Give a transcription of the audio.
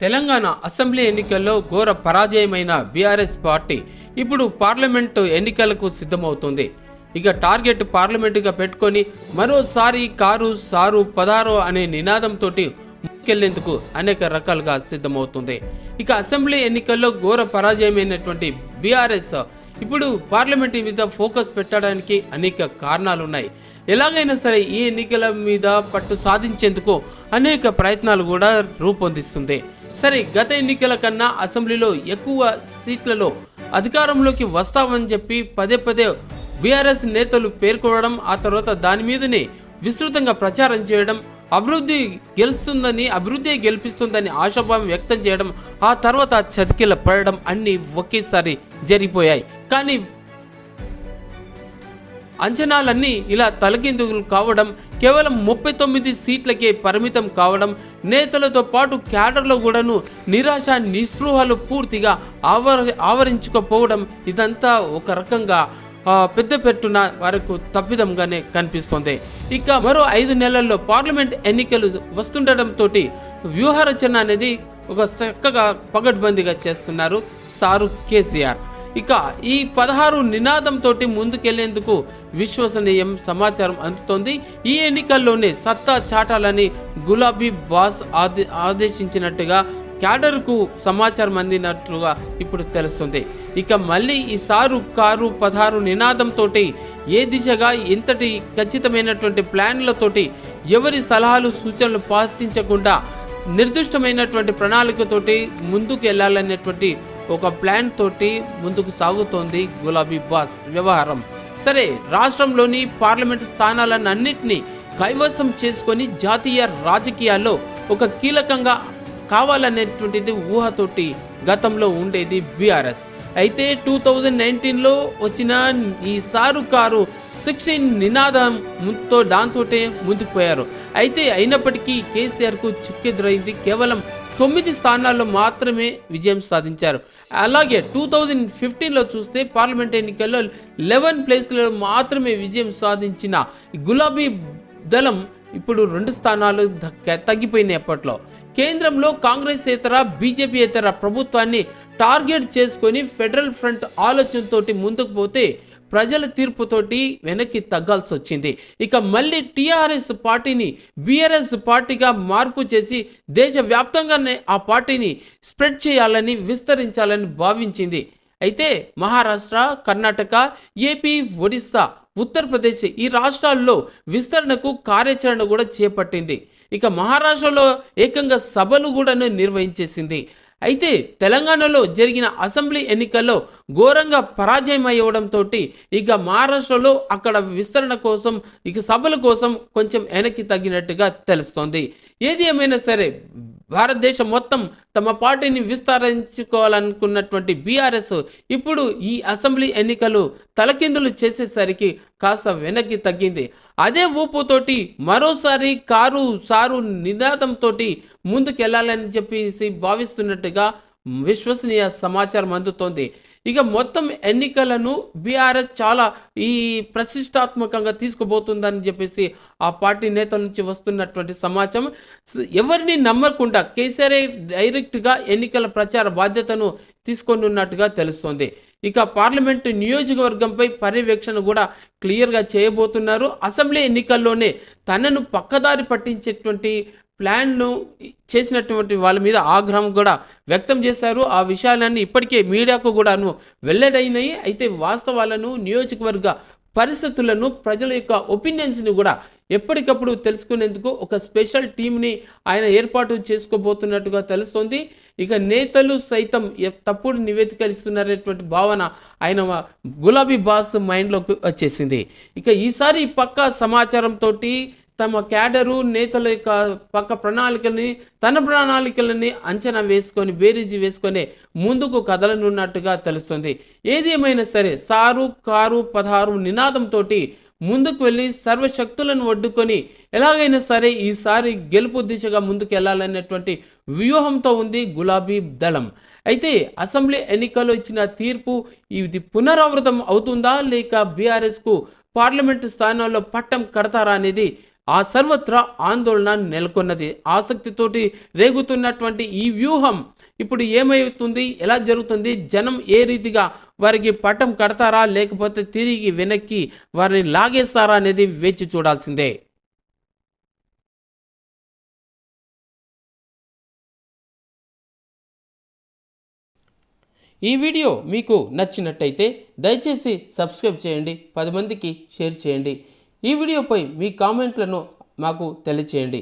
Telangana assembly ఎన్నికల్లో ఘోర పరాజయమైన బీఆర్ఎస్ పార్టీ ఇప్పుడు పార్లమెంటు ఎన్నికలకు సిద్ధమవుతుంది. ఇక టార్గెట్ పార్లమెంటుగా పెట్టుకొని మరోసారి కారు సారు పదారు అనే నినాదంతో ముందుకెళ్ళేందుకు అనేక రకాలుగా సిద్ధమవుతుంది. ఇక అసెంబ్లీ ఎన్నికల్లో ఘోర పరాజయమైనటువంటి బీఆర్ఎస్ ఇప్పుడు పార్లమెంట్ మీద ఫోకస్ పెట్టడానికి అనేక కారణాలున్నాయి. ఎలాగైనా సరే ఈ ఎన్నికల మీద పట్టు సాధించేందుకు అనేక ప్రయత్నాలు కూడా రూపొందిస్తుంది. సరే గత ఎన్నికల కన్నా అసెంబ్లీలో ఎక్కువ సీట్లలో అధికారంలోకి వస్తామని చెప్పి పదే పదే బీఆర్ఎస్ నేతలు పేర్కొనడం ఆ తర్వాత దాని మీదనే విస్తృతంగా ప్రచారం చేయడం అభివృద్ధి గెలుస్తుందని అభివృద్ధి గెలిపిస్తుందని ఆశాభావం వ్యక్తం చేయడం ఆ తర్వాత చతికిల పడడం అన్ని ఒకేసారి జరిగిపోయాయి. కానీ అంచనాలన్నీ ఇలా తలకిందులు కావడం కేవలం ముప్పై తొమ్మిది సీట్లకే పరిమితం కావడం నేతలతో పాటు క్యాడర్లో కూడాను నిరాశ నిస్పృహలు పూర్తిగా ఆవర ఆవరించుకోపోవడం ఇదంతా ఒక రకంగా పెద్దపెట్టున పెద్ద పెట్టున వారికి తప్పిదంగానే కనిపిస్తోంది. ఇక మరో ఐదు నెలల్లో పార్లమెంట్ ఎన్నికలు వస్తుండటంతో వ్యూహరచన అనేది ఒక చక్కగా పగడ్బందీగా చేస్తున్నారు సారు కేసీఆర్. ఇక ఈ పదహారు నినాదంతో ముందుకెళ్ళేందుకు విశ్వసనీయం సమాచారం అందుతోంది. ఈ ఎన్నికల్లోనే సత్తా చాటాలని గులాబీ బాస్ ఆదేశించినట్టుగా క్యాడర్కు సమాచారం అందినట్లుగా ఇప్పుడు తెలుస్తుంది. ఇక మళ్ళీ ఈ సారు కారు పదహారు నినాదంతోటి ఏ దిశగా ఎంతటి ఖచ్చితమైనటువంటి ప్లాన్లతోటి ఎవరి సలహాలు సూచనలు పాటించకుండా నిర్దిష్టమైనటువంటి ప్రణాళికతోటి ముందుకు వెళ్ళాలనేటువంటి ఒక ప్లాన్ తోటి ముందుకు సాగుతోంది గులాబీ బాస్ వ్యవహారం. సరే రాష్ట్రంలోని పార్లమెంటు స్థానాలన్నింటినీ కైవసం చేసుకొని జాతీయ రాజకీయాల్లో ఒక కీలకంగా కావాలనేటువంటిది ఊహతోటి గతంలో ఉండేది బీఆర్ఎస్. అయితే టూ థౌజండ్ నైన్టీన్లో వచ్చిన ఈ సారు కారు సిక్స్టీన్ నినాదంతో దాంతోటే ముందుకు పోయారు. అయితే అయినప్పటికీ కేసీఆర్కు చుక్కెదురైంది. కేవలం తొమ్మిది స్థానాల్లో మాత్రమే విజయం సాధించారు. అలాగే టూ థౌజండ్ ఫిఫ్టీన్లో చూస్తే పార్లమెంట్ ఎన్నికల్లో లెవెన్ ప్లేస్లో మాత్రమే విజయం సాధించిన గులాబీ దళం ఇప్పుడు రెండు స్థానాలు తగ్గిపోయినాయి అప్పట్లో. కేంద్రంలో కాంగ్రెస్ ఇతర బీజేపీ ఇతర ప్రభుత్వాన్ని టార్గెట్ చేసుకొని ఫెడరల్ ఫ్రంట్ ఆలోచనతోటి ముందుకు పోతే ప్రజల తీర్పుతోటి వెనక్కి తగ్గాల్సి వచ్చింది. ఇక మళ్ళీ టీఆర్ఎస్ పార్టీని బీఆర్ఎస్ పార్టీగా మార్పు చేసి దేశవ్యాప్తంగానే ఆ పార్టీని స్ప్రెడ్ చేయాలని విస్తరించాలని భావించింది. అయితే మహారాష్ట్ర కర్ణాటక ఏపీ ఒడిస్సా ఉత్తరప్రదేశ్ ఈ రాష్ట్రాల్లో విస్తరణకు కార్యాచరణ కూడా చేపట్టింది. ఇక మహారాష్ట్రలో ఏకంగా సభలు కూడా నిర్వహించేసింది. అయితే తెలంగాణలో జరిగిన అసెంబ్లీ ఎన్నికల్లో ఘోరంగా పరాజయం అయ్యడంతో ఇక మహారాష్ట్రలో అక్కడ విస్తరణ కోసం ఇక సభల కోసం కొంచెం వెనక్కి తగ్గినట్టుగా తెలుస్తోంది. ఏది ఏమైనా సరే భారతదేశం మొత్తం తమ పార్టీని విస్తరించుకోవాలనుకున్నటువంటి బీఆర్ఎస్ ఇప్పుడు ఈ అసెంబ్లీ ఎన్నికలు తలకిందులు చేసేసరికి కాస్త వెనక్కి తగ్గింది. అదే ఊపుతోటి మరోసారి కారు సారు నినాదంతో ముందుకెళ్ళాలని చెప్పేసి భావిస్తున్నట్టుగా విశ్వసనీయ సమాచారం అందుతోంది. ఇక మొత్తం ఎన్నికలను బీఆర్ఎస్ చాలా ఈ ప్రతిష్టాత్మకంగా తీసుకుపోతుందని చెప్పేసి ఆ పార్టీ నేతల నుంచి వస్తున్నటువంటి సమాచారం. ఎవరిని నమ్మకుండా కేసీఆర్ డైరెక్ట్గా ఎన్నికల ప్రచార బాధ్యతను తీసుకొని ఉన్నట్టుగా తెలుస్తోంది. ఇక పార్లమెంటు నియోజకవర్గంపై పర్యవేక్షణ కూడా క్లియర్గా చేయబోతున్నారు. అసెంబ్లీ ఎన్నికల్లోనే తనను పక్కదారి పట్టించేటువంటి ప్లాన్ను చేసినటువంటి వాళ్ళ మీద ఆగ్రహం కూడా వ్యక్తం చేశారు. ఆ విషయాలన్నీ ఇప్పటికే మీడియాకు కూడాను వెల్లడైనాయి. అయితే వాస్తవాలను నియోజకవర్గ పరిస్థితులను ప్రజల యొక్క ఒపీనియన్స్ని కూడా ఎప్పటికప్పుడు తెలుసుకునేందుకు ఒక స్పెషల్ టీంని ఆయన ఏర్పాటు చేసుకోబోతున్నట్టుగా తెలుస్తోంది. ఇక నేతలు సైతం ఎ- తప్పుడు నివేదికలు ఇస్తున్నారనేటువంటి భావన ఆయన గులాబీ బాస్ మైండ్లోకి వచ్చేసింది. ఇక ఈసారి పక్కా సమాచారంతో తమ క్యాడరు నేతల యొక్క పక్క ప్రణాళికల్ని తన ప్రణాళికలని అంచనా వేసుకొని బేరీజీ వేసుకొని ముందుకు కదలనున్నట్టుగా తెలుస్తుంది. ఏదేమైనా సరే సారు కారు పదహారు నినాదంతో ముందుకు వెళ్ళి సర్వశక్తులను ఒడ్డుకొని ఎలాగైనా సరే ఈసారి గెలుపు దిశగా ముందుకు వెళ్ళాలనేటువంటి వ్యూహంతో ఉంది గులాబీ దళం. అయితే అసెంబ్లీ ఎన్నికల్లో ఇచ్చిన తీర్పు ఇది పునరావృతం అవుతుందా లేక బీఆర్ఎస్కు పార్లమెంటు స్థానాల్లో పట్టం కడతారా అనేది ఆ సర్వత్రా ఆందోళన నెలకొన్నది. ఆసక్తితోటి రేగుతున్నటువంటి ఈ వ్యూహం ఇప్పుడు ఏమవుతుంది? ఎలా జరుగుతుంది? జనం ఏ రీతిగా వారికి పట్టం కడతారా? లేకపోతే తిరిగి వెనక్కి వారిని లాగేస్తారా అనేది వేచి చూడాల్సిందే. ఈ వీడియో మీకు నచ్చినట్టయితే దయచేసి సబ్స్క్రైబ్ చేయండి. పది మందికి షేర్ చేయండి. ఈ వీడియోపై మీ కామెంట్లను మాకు తెలియచేయండి.